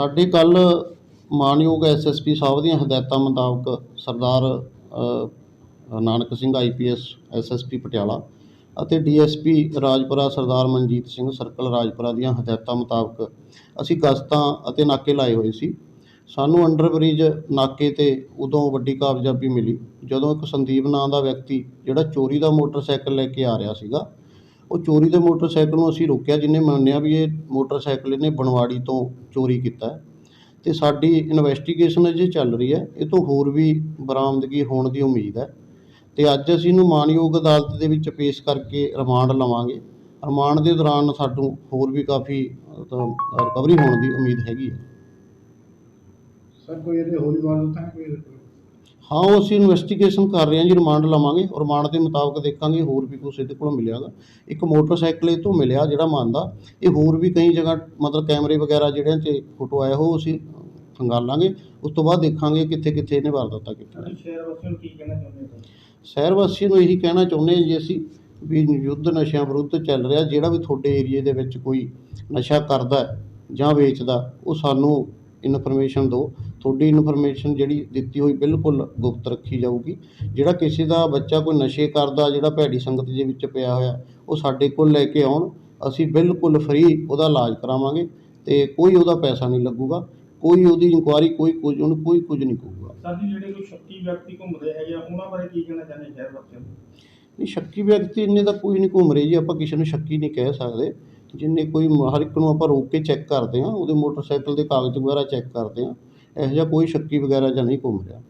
ਸਾਡੇ ਕੱਲ ਮਾਨਯੋਗ ਐਸਐਸਪੀ ਸਾਹਿਬ ਦੀਆਂ ਹਦਾਇਤਾਂ ਮੁਤਾਬਕ ਸਰਦਾਰ ਨਾਨਕ ਸਿੰਘ ਆਈਪੀਐਸ ਐਸਐਸਪੀ ਪਟਿਆਲਾ ਅਤੇ ਡੀਐਸਪੀ ਰਾਜਪੁਰਾ ਸਰਦਾਰ ਮਨਜੀਤ ਸਿੰਘ ਸਰਕਲ ਰਾਜਪੁਰਾ ਦੀਆਂ ਹਦਾਇਤਾਂ ਮੁਤਾਬਕ ਅਸੀਂ ਗਸਤਾਂ ਅਤੇ ਨਾਕੇ ਲਾਏ ਹੋਏ ਸੀ। ਸਾਨੂੰ ਅੰਡਰ ਬ੍ਰਿਜ ਨਾਕੇ ਤੇ ਉਦੋਂ ਵੱਡੀ ਕਾਮਯਾਬੀ ਮਿਲੀ ਜਦੋਂ ਇੱਕ ਸੰਦੀਪ ਨਾਂ ਦਾ ਵਿਅਕਤੀ ਜਿਹੜਾ ਚੋਰੀ ਦਾ ਮੋਟਰਸਾਈਕਲ ਲੈ ਕੇ ਆ ਰਿਹਾ ਸੀਗਾ ਉਹ ਚੋਰੀ ਦੇ ਮੋਟਰਸਾਈਕਲ ਨੂੰ ਅਸੀਂ ਰੋਕਿਆ ਜਿਹਨੇ ਮੰਨਿਆ ਵੀ ਇਹ ਮੋਟਰਸਾਈਕਲ ਇਹਨੇ ਬਨਵਾੜੀ ਤੋਂ ਚੋਰੀ ਕੀਤਾ ਅਤੇ ਸਾਡੀ ਇਨਵੈਸਟੀਗੇਸ਼ਨ ਅਜੇ ਚੱਲ ਰਹੀ ਹੈ, ਇਹ ਤੋਂ ਹੋਰ ਵੀ ਬਰਾਮਦਗੀ ਹੋਣ ਦੀ ਉਮੀਦ ਹੈ। ਅਤੇ ਅੱਜ ਅਸੀਂ ਇਹਨੂੰ ਮਾਣਯੋਗ ਅਦਾਲਤ ਦੇ ਵਿੱਚ ਪੇਸ਼ ਕਰਕੇ ਰਿਮਾਂਡ ਲਵਾਂਗੇ। ਰਿਮਾਂਡ ਦੇ ਦੌਰਾਨ ਸਾਨੂੰ ਹੋਰ ਵੀ ਕਾਫੀ ਰਿਕਵਰੀ ਹੋਣ ਦੀ ਉਮੀਦ ਹੈਗੀ ਹੈ। ਸਰ, ਕੋਈ ਇਹਦੇ ਹੋਰ ਵੀ ਵਾਰ ਤਾਂ ਕੋਈ ਹਾਂ ਉਹ ਅਸੀਂ ਇਨਵੈਸਟੀਗੇਸ਼ਨ ਕਰ ਰਹੇ ਹਾਂ ਜੀ ਰਿਮਾਂਡ ਲਵਾਂਗੇ ਔਰ ਰਿਮਾਂਡ ਦੇ ਮੁਤਾਬਕ ਦੇਖਾਂਗੇ ਹੋਰ ਵੀ ਕੁਛ ਇਹਦੇ ਕੋਲੋਂ ਮਿਲਿਆਗਾ। ਇੱਕ ਮੋਟਰਸਾਈਕਲ ਇਹ ਤੋਂ ਮਿਲਿਆ ਜਿਹੜਾ ਮੰਨਦਾ ਇਹ ਹੋਰ ਵੀ ਕਈ ਜਗ੍ਹਾ ਮਤਲਬ ਕੈਮਰੇ ਵਗੈਰਾ ਜਿਹੜਿਆਂ 'ਚ ਫੋਟੋ ਆਇਆ ਉਹ ਅਸੀਂ ਖੰਗਾਲਾਂਗੇ ਉਸ ਤੋਂ ਬਾਅਦ ਦੇਖਾਂਗੇ ਕਿੱਥੇ ਕਿੱਥੇ ਇਹਨੇ ਵਾਰਦਾਤਾਂ ਕੀਤੀਆਂ ਸ਼ਹਿਰ ਵਾਸੀਆਂ ਨੂੰ ਕੀ ਕਹਿਣਾ ਚਾਹੁੰਦੇ ਹੋ? ਸ਼ਹਿਰ ਵਾਸੀਆਂ ਨੂੰ ਇਹੀ ਕਹਿਣਾ ਚਾਹੁੰਦੇ ਹਾਂ ਜੀ ਅਸੀਂ ਵੀ ਯੁੱਧ ਨਸ਼ਿਆਂ ਵਿਰੁੱਧ ਚੱਲ ਰਿਹਾ ਜਿਹੜਾ ਵੀ ਤੁਹਾਡੇ ਏਰੀਏ ਦੇ ਵਿੱਚ ਕੋਈ ਨਸ਼ਾ ਕਰਦਾ ਜਾਂ ਵੇਚਦਾ ਉਹ ਸਾਨੂੰ ਇਨਫੋਰਮੇਸ਼ਨ ਦਿਓ। ਤੁਹਾਡੀ ਇਨਫੋਰਮੇਸ਼ਨ ਜਿਹੜੀ ਦਿੱਤੀ ਹੋਈ ਬਿਲਕੁਲ ਗੁਪਤ ਰੱਖੀ ਜਾਊਗੀ। ਜਿਹੜਾ ਕਿਸੇ ਦਾ ਬੱਚਾ ਕੋਈ ਨਸ਼ੇ ਕਰਦਾ ਜਿਹੜਾ ਭੈੜੀ ਸੰਗਤ ਦੇ ਵਿੱਚ ਪਿਆ ਹੋਇਆ ਉਹ ਸਾਡੇ ਕੋਲ ਲੈ ਕੇ ਆਉਣ। ਅਸੀਂ ਬਿਲਕੁਲ ਫ੍ਰੀ ਉਹਦਾ ਇਲਾਜ ਕਰਾਵਾਂਗੇ ਤੇ ਕੋਈ ਉਹਦਾ ਪੈਸਾ ਨਹੀਂ ਲੱਗੂਗਾ। ਕੋਈ ਉਹਦੀ ਇਨਕੁਆਇਰੀ ਕੋਈ ਕੁਝ ਉਹਨੂੰ ਕੋਈ ਕੁਝ ਨਹੀਂ ਕਹੂਗਾ। ਸਰ ਜੀ ਜਿਹੜੇ ਕੋਈ ਸ਼ੱਕੀ ਵਿਅਕਤੀ ਘੁੰਮਦੇ ਹੈਗੇ ਆ ਉਹਨਾਂ ਬਾਰੇ ਕੀ ਕਹਿਣਾ ਚਾਹੁੰਦੇ ਸ਼ਹਿਰ ਵਾਸੀਆਂ ਨੂੰ? ਨਹੀਂ ਸ਼ੱਕੀ ਵਿਅਕਤੀ ਇੰਨੇ ਤਾਂ ਕੋਈ ਨਹੀਂ ਘੁੰਮ ਰਹੇ ਜੀ ਆਪਾਂ ਕਿਸੇ ਨੂੰ ਸ਼ੱਕੀ ਨਹੀਂ ਕਹਿ ਸਕਦੇ। ਜਿੰਨੇ ਕੋਈ ਹਰ ਇੱਕ ਨੂੰ ਆਪਾਂ ਰੋਕ ਕੇ ਚੈੱਕ ਕਰਦੇ ਹਾਂ ਉਹਦੇ ਮੋਟਰਸਾਈਕਲ ਦੇ ਕਾਗਜ਼ ਵਗੈਰਾ ਚੈੱਕ ਕਰਦੇ ਹਾਂ। ਇਹੋ ਜਿਹਾ ਕੋਈ ਸ਼ੱਕੀ ਵਗੈਰਾ ਜਾਂ ਨਹੀਂ ਘੁੰਮ ਰਿਹਾ।